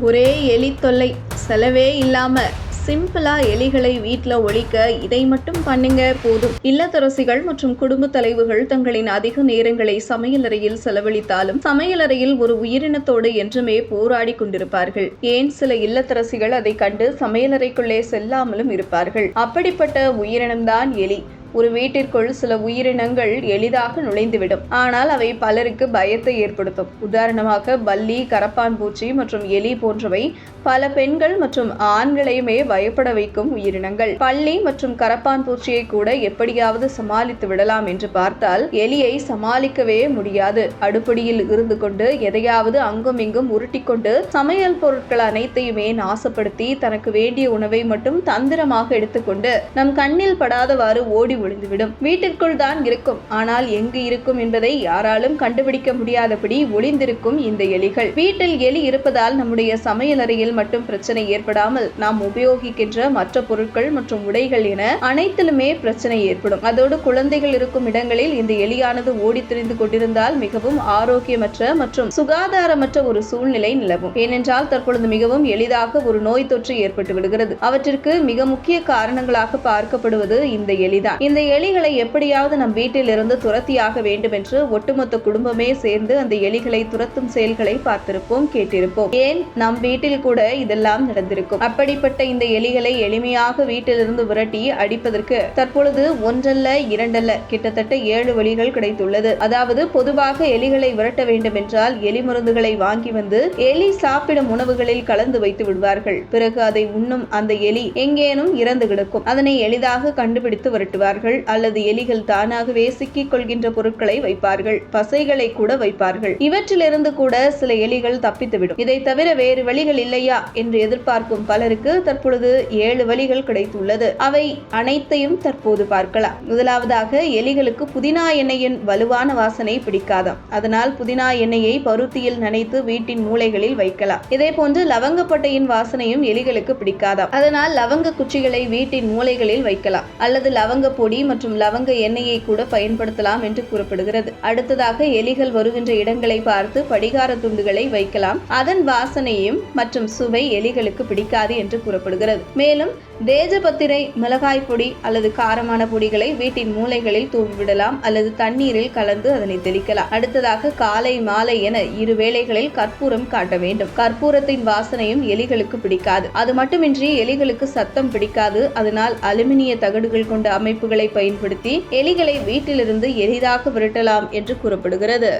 ஒரே எலி தொல்லை. செலவே இல்லாம சிம்பிளா எலிகளை வீட்டில் ஒழிக்க இதை மட்டும் பண்ணுங்க போதும். இல்லத்தரசிகள் மற்றும் குடும்ப தலைவர்கள் தங்களின் அதிக நேரங்களை சமையலறையில் செலவழித்தாலும் சமையலறையில் ஒரு உயிரினத்தோடு என்றுமே போராடி கொண்டிருப்பார்கள். ஏன் சில இல்லத்தரசிகள் அதை கண்டு சமையலறைக்குள்ளே செல்லாமலும் இருப்பார்கள். அப்படிப்பட்ட உயிரினம்தான் எலி. ஒரு வீட்டிற்குள் சில உயிரினங்கள் எளிதாக நுழைந்துவிடும். ஆனால் அவை பலருக்கு பயத்தை ஏற்படுத்தும். உதாரணமாக பல்லி கரப்பான் பூச்சி மற்றும் எலி போன்றவை பல பெண்கள் மற்றும் ஆண்களையுமே பயப்பட வைக்கும் உயிரினங்கள். பள்ளி மற்றும் கரப்பான் பூச்சியை கூட எப்படியாவது சமாளித்து விடலாம் என்று பார்த்தால் எலியை சமாளிக்கவே முடியாது. அடுப்படியில் இருந்து கொண்டு எதையாவது அங்கும் இங்கும் உருட்டிக்கொண்டு சமையல் பொருட்கள் அனைத்தையுமே நாசப்படுத்தி தனக்கு வேண்டிய உணவை மட்டும் தந்திரமாக எடுத்துக்கொண்டு நம் கண்ணில் படாதவாறு ஓடி ஒளிந்துவிடும். வீட்டிற்குள் தான் இருக்கும். ஆனால் எங்கு இருக்கும் என்பதை யாராலும் கண்டுபிடிக்க முடியாதபடி ஒளிந்திருக்கும் இந்த எலிகள். வீட்டில் எலி இருப்பதால் நம்முடைய சமையலறையில் மட்டும் பிரச்சனை ஏற்படாமல் நாம் உபயோகிக்கின்ற மற்ற பொருட்கள் மற்றும் உடைகள் என அனைத்திலுமே பிரச்சனை ஏற்படும். அதோடு குழந்தைகள் இருக்கும் இடங்களில் இந்த எலியானது ஓடி திரிந்து கொண்டிருந்தால் மிகவும் ஆரோக்கியமற்ற மற்றும் சுகாதாரமற்ற ஒரு சூழ்நிலை நிலவும். ஏனென்றால் தற்பொழுது மிகவும் எளிதாக ஒரு நோய் தொற்று ஏற்பட்டு விடுகிறது. அவற்றிற்கு மிக முக்கிய காரணங்களாக பார்க்கப்படுவது இந்த எலிதான். இந்த எலிகளை எப்படியாவது நம் வீட்டிலிருந்து துரத்தியாக வேண்டுமென்று ஒட்டுமொத்த குடும்பமே சேர்ந்து அந்த எலிகளை துரத்தும் செயல்களை பார்த்திருப்போம் கேட்டிருப்போம். ஏன்? நம் வீட்டில் கூட இதெல்லாம் நடந்திருக்கும். அப்படிப்பட்ட இந்த எலிகளை எளிமையாக வீட்டிலிருந்து விரட்டி அடிப்பதற்கு தற்பொழுது ஒன்றல்ல இரண்டல்ல கிட்டத்தட்ட ஏழு வழிகள் கிடைத்துள்ளது. அதாவது பொதுவாக எலிகளை விரட்ட வேண்டும் என்றால் எலி மருந்துகளை வாங்கி வந்து எலி சாப்பிடும் உணவுகளில் கலந்து வைத்து விடுவார்கள். பிறகு அதை உண்ணும் அந்த எலி எங்கேனும் இறந்து கிடக்கும். அதனை எளிதாக கண்டுபிடித்து வைப்பார்கள். அல்லது எலிகள் தானாகவே சிக்கிக் கொள்கின்ற பொருட்களை வைப்பார்கள். பசைகளை கூட வைப்பார்கள். இவற்றிலிருந்து கூட சில எலிகள் தப்பித்துவிடும். இதை தவிர வேறு வழிகள் இல்லையா என்று எதிர்பார்க்கும் பலருக்கு தற்பொழுது ஏழு வழிகள் கிடைத்துள்ளது. அவை அனைத்தையும் தற்போது பார்க்கலாம். முதலாவதாக எலிகளுக்கு புதினா எண்ணெயின் வலுவான வாசனை பிடிக்காதாம். அதனால் புதினா எண்ணெயை பருத்தியில் நனைத்து வீட்டின் மூலைகளில் வைக்கலாம். இதே போன்று லவங்கப்பட்டையின் வாசனையும் எலிகளுக்கு பிடிக்காதாம். அதனால் லவங்க குச்சிகளை வீட்டின் மூலைகளில் வைக்கலாம். அல்லது லவங்க பொடி மற்றும் லவங்க எண்ணெயை கூட பயன்படுத்தலாம் என்று கூறப்படுகிறது. அடுத்ததாக எலிகள் வருகின்ற இடங்களை பார்த்து படிகார துண்டுகளை வைக்கலாம். அதன் வாசனையும் மற்றும் சுவை எலிகளுக்கு பிடிக்காது என்று கூறப்படுகிறது. மேலும் தேஜபத்திரை மிளகாய் பொடி அல்லது காரமான பொடிகளை வீட்டின் மூலைகளில் தூவிவிடலாம் அல்லது தண்ணீரில் கலந்து அதனை தெளிக்கலாம். அடுத்ததாக காலை மாலை என இரு வேளைகளில் கற்பூரம் காட்ட வேண்டும். கற்பூரத்தின் வாசனையும் எலிகளுக்கு பிடிக்காது. அது மட்டுமின்றி எலிகளுக்கு சத்தம் பிடிக்காது. அதனால் அலுமினிய தகடுகள் கொண்ட அமைப்புகள் பயன்படுத்தி எலிகளை வீட்டிலிருந்து எளிதாக விரட்டலாம் என்று கூறப்படுகிறது.